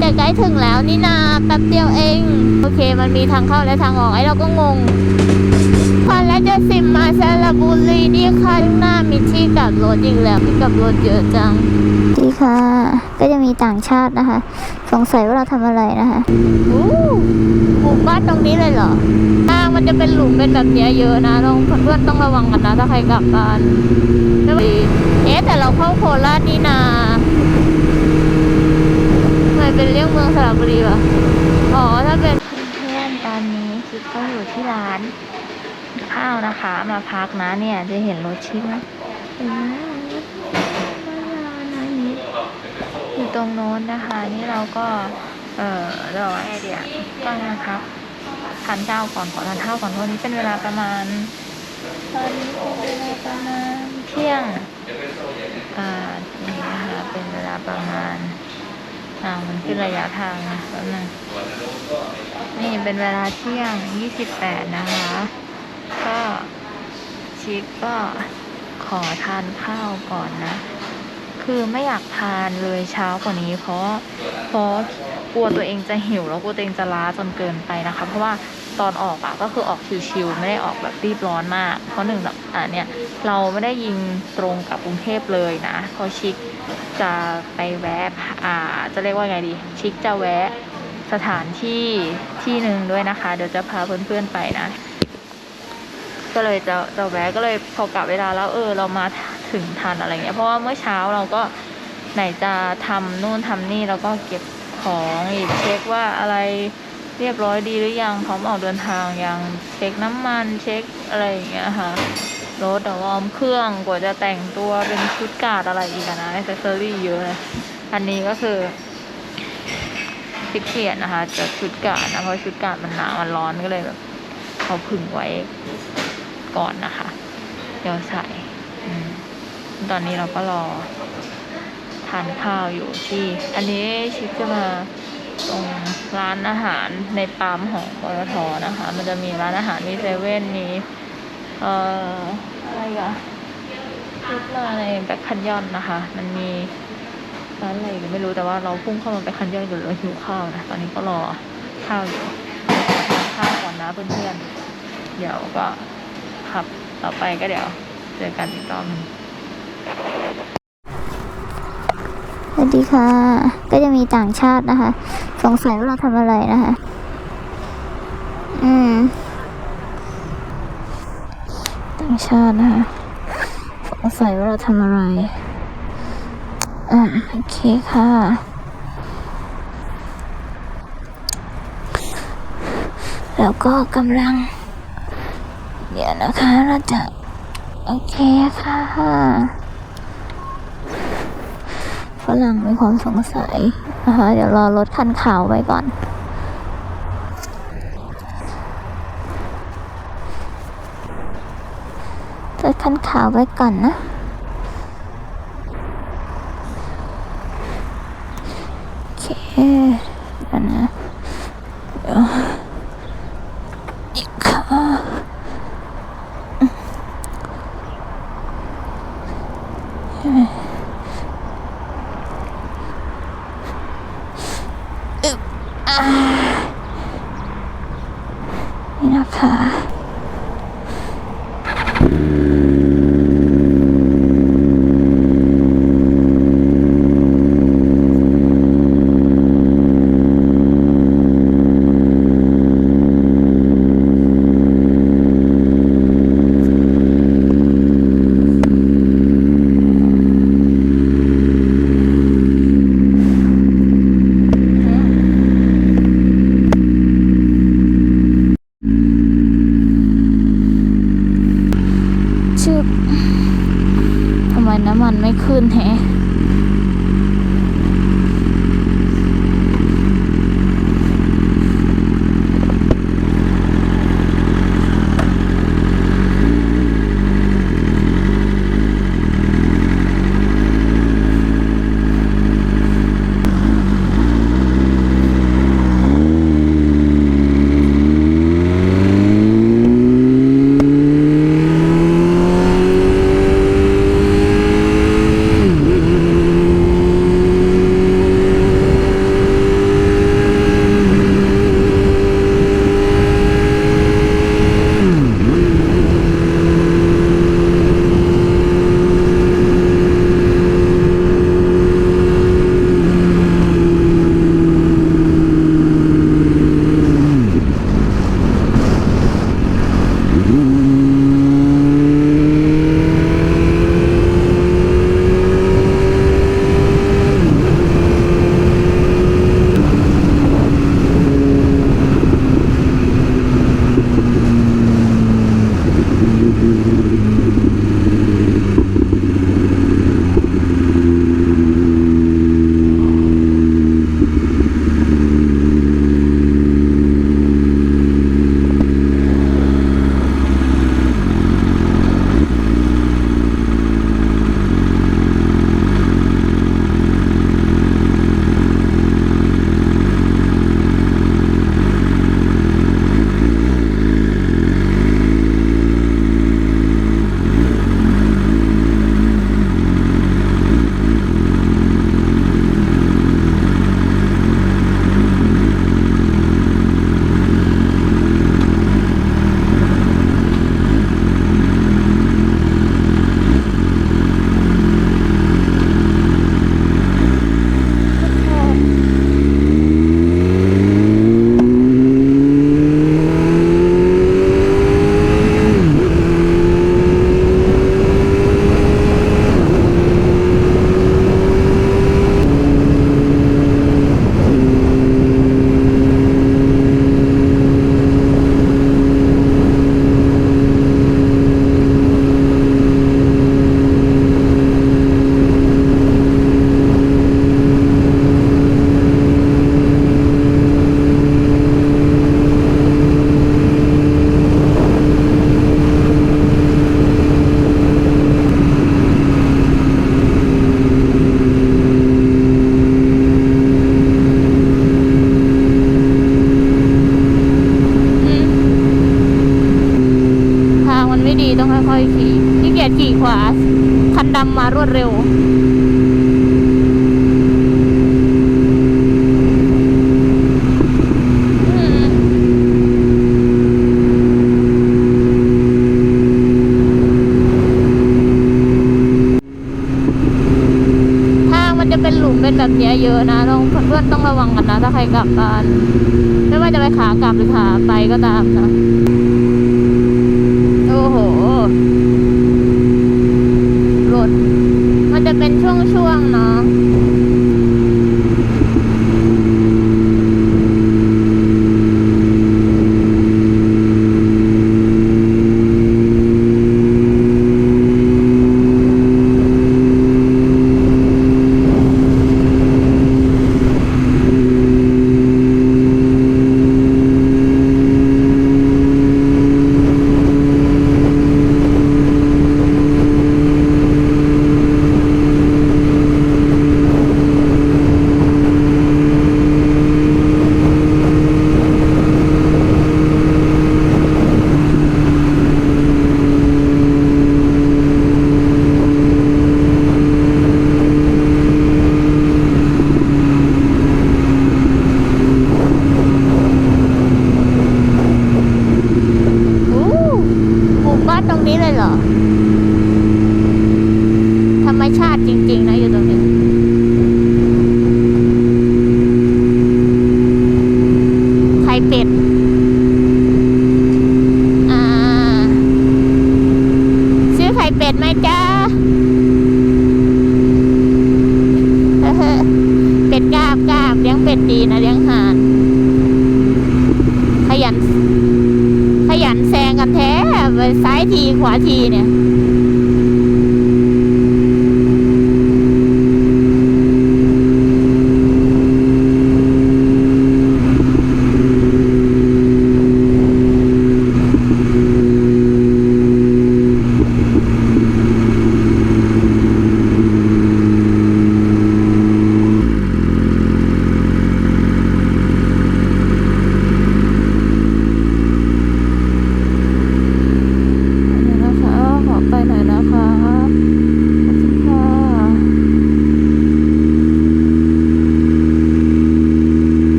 แต่ใกล้ถึงแล้วนี่นาแป๊บเดียวเอง โอเค มันมีทางเข้าและทางออกไอ้เราก็งงคันและจะสิมมาสระบุรีนี่ค่ะข้างหน้ามีที่กลับรถอีกแล้วที่กลับรถเยอะจังดีค่ะ ก็จะมีต่างชาตินะคะ สงสัยว่าเราทำอะไรนะคะอู้หมู่บ้านตรงนี้เลยเหรอทางมันจะเป็นหลุมเป็นแบบเนี้ยเยอะนะต้องเพื่อนๆต้องระวังกันนะถ้าใครกลับบ้านแล้วเอ๊ะแต่เราเข้าโคราชนี่นาทำไมเป็นเรื่องเมือง สระบุรีวะอ๋อ ถ้าเป็นเพื่อนตอนนี้คิดก็อยู่ที่ร้านข้าวนะคะ มาพักนะเนี่ย จะเห็นรถชิคไหมเห็นไหมร้านะนิดอยู่ตรงโน้นนะคะ นี่เราก็ เออเรียกว่าไงเดียก็นะครับทานข้าวก่อนขอทานข้าวก่อนวันนี้เป็นเวลาประมาณตอนนี้เป็นเวลาประมาณเที่ยง อ่า นี่นะคะ เป็นเวลาประมาณ อ่ามันขึ้นระยะทางนะแป๊บนึงนี่เป็นเวลาเที่ยง 28 นะคะ ก็ชิคก็ขอทานข้าวก่อนนะ คือไม่อยากทานเลยเช้ากว่านี้ เพราะเพราะกลัวตัวเองจะหิวแล้วกลัวตัวเองจะล้าจนเกินไปนะคะ เพราะว่าตอนออกอะก็คือออกชิวๆไม่ได้ออกแบบรีบร้อนมาก เพราะหนึ่งแบบอ่าเนี่ยเราไม่ได้ยิงตรงกับกรุงเทพเลยนะเพราะชิค จะไปแวะอ่าจะเรียกว่าไงดี ชิคจะแวะสถานที่ที่หนึ่งด้วยนะคะ เดี๋ยวจะพาเพื่อนๆไปนะ ก็เลยจะจะแวะก็เลยพอกลับเวลาแล้วเออเรามาถึงทันอะไรเงี้ยเพราะว่าเมื่อเช้าเราก็ไหนจะทำนู่นทำนี่แล้วก็เก็บของอีกเช็คว่าอะไรเรียบร้อยดีหรือยังพร้อมออกเดินทางยังเช็คน้ำมันเช็คอะไรอย่างเงี้ยค่ะ รถวอร์มเครื่องกว่าจะแต่งตัวเป็นชุดกาดอะไรอีกอะนะอ c เซอรี่เยอะเลยอันนี้ก็คือพิเกียจนะคะจะชุดกาดนะเพราะชุดกาดมันหนาวมันร้อนก็เลยแบบเอาผึ่งไว้ก่อนนะคะ เดี๋ยวใส่ตอนนี้เราก็รอทานข้าวอยู่ที่ อันนี้ชิคจะมาตรงร้านอาหารในปั๊มของปตทนะคะ มันจะมีร้านอาหารมีเซเว่นมี เอ่ออะไรอีกันชุดมาในแบ็คคันยอนนะคะ มันมีร้านอะไรก็ไม่รู้แต่ว่าเราพุ่งเข้ามาไปคันย่อยอยู่เลยหิวข้าวนะ ตอนนี้ก็รอข้าวอยู่ข้าวก่อนนะเพื่อนๆ เดี๋ยวก็ขับต่อไปก็เดี๋ยวเจอกันอีกรอบหนึงสวัสดีค่ะ ก็จะมีต่างชาตินะคะ สงสัยว่าเราทำอะไรนะคะ อืม งชาตินะคะสงสัยว่าเราทำอะไรอ่าโอเคค่ะ แล้วก็กำลัง เดี๋ยวนะคะเราจะ โอเคค่ะฝรั่งมีความสงสัยนะคะเดี๋ยวรอรถคันขาวไว้ก่อน รถคันขาวไว้ก่อนนะ รมมารวดเร็วอืมทามันจะเป็นหลุมเป็นแบบนี้ยเยอะนะต้องเพื่อนๆต้องระวังกันนะ ถ้าใครกลับบ้าน ไม่ว่าจะไปขากลับหรือขาไปก็ตามนะ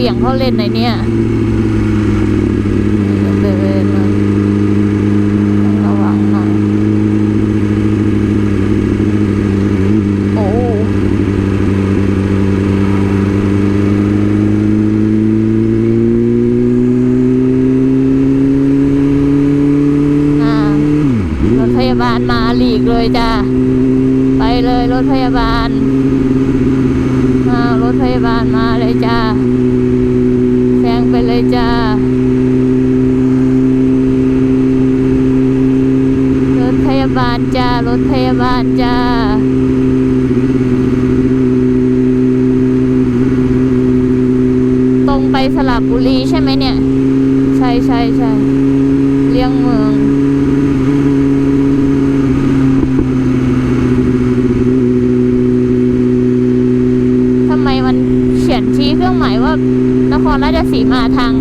เบี่ยงเข้าเล่นไหนเนี่ยเดินมาระวังหน่อยโอ้อ่ารถพยาบาลมาหลีกเลยจ้าไปเลยรถพยาบาลอ้ารถพยาบาลมาเลยจ้าแซงไปเลยจ้า รถพยาบาล จ้ารถพยาบาลจ้าตรงไปสลับบุรีใช่ไหมเนี่ย ใช่ใช่ใช่เลี่ยงเมืองทำไมมันเขียนชี้เครื่องหมายว่านครราชสีมาทาง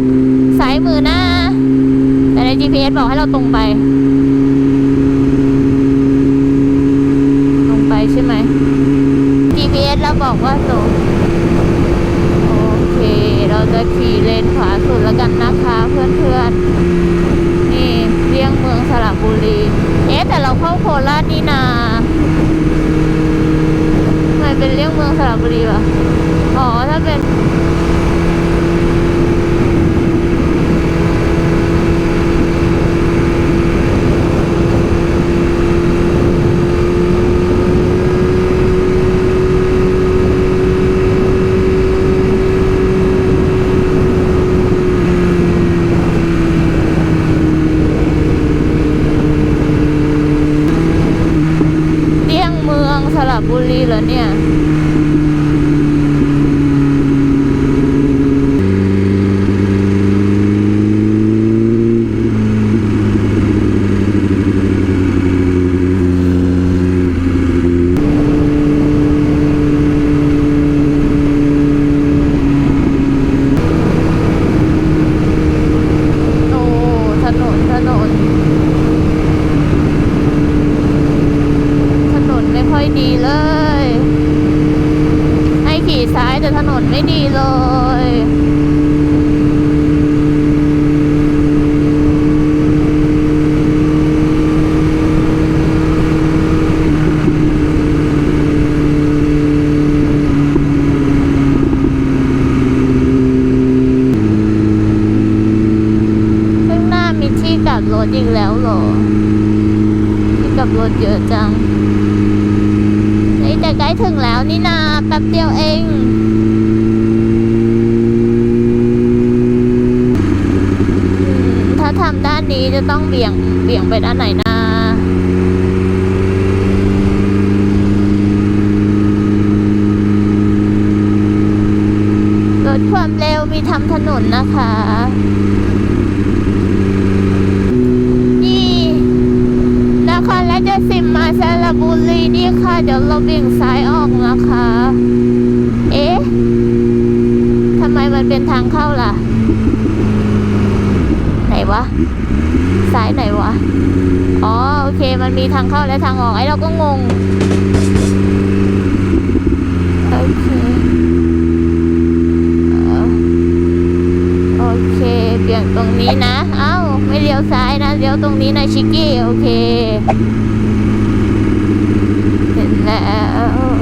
ซ้ายมือหน้าแต่ใน GPS บอกให้เราตรงไป ตรงไปใช่ไหม GPS เราบอกว่าสูงโอเค เราจะขี่เลนขวาสุดแล้วกันนะคะเพื่อนๆ นี่เลี่ยงเมืองสระบุรี เอ๊ะแต่เราเข้าโคราชนี่นาทำไมเป็นเลี่ยงเมืองสระบุรีวะอ๋อถ้าเป็น เลี่ยงเมืองสระบุรีเหรอเนี่ย กับร ถเยอะจังเฮ้ยแต่ใกล้ถึงแล้วนี่นาแป๊บเดียวเองถ้าทำด้านนี้จะต้องเบี่ยงเบี่ยงไปด้านไหนนะลดความเร็วมีทำถนนนะคะ นี่นครราชสีมาสระ บุรีนี่ค่ะ เดี๋ยวเราเบี่ยงซ้ายออกนะคะ เอ๊ะทำไมมันเป็นทางเข้าล่ะ ไหนวะซ้ายไหนวะ อ๋อโอเค มันมีทางเข้าและทางออกไอ้เราก็งง โอเคเออโอเคเบี่ยงตรงนี้นะ เอ้า ไม่เลี้ยวซ้ายนะ เลี้ยวตรงนี้นะชิกกี้ โอเค แล้ว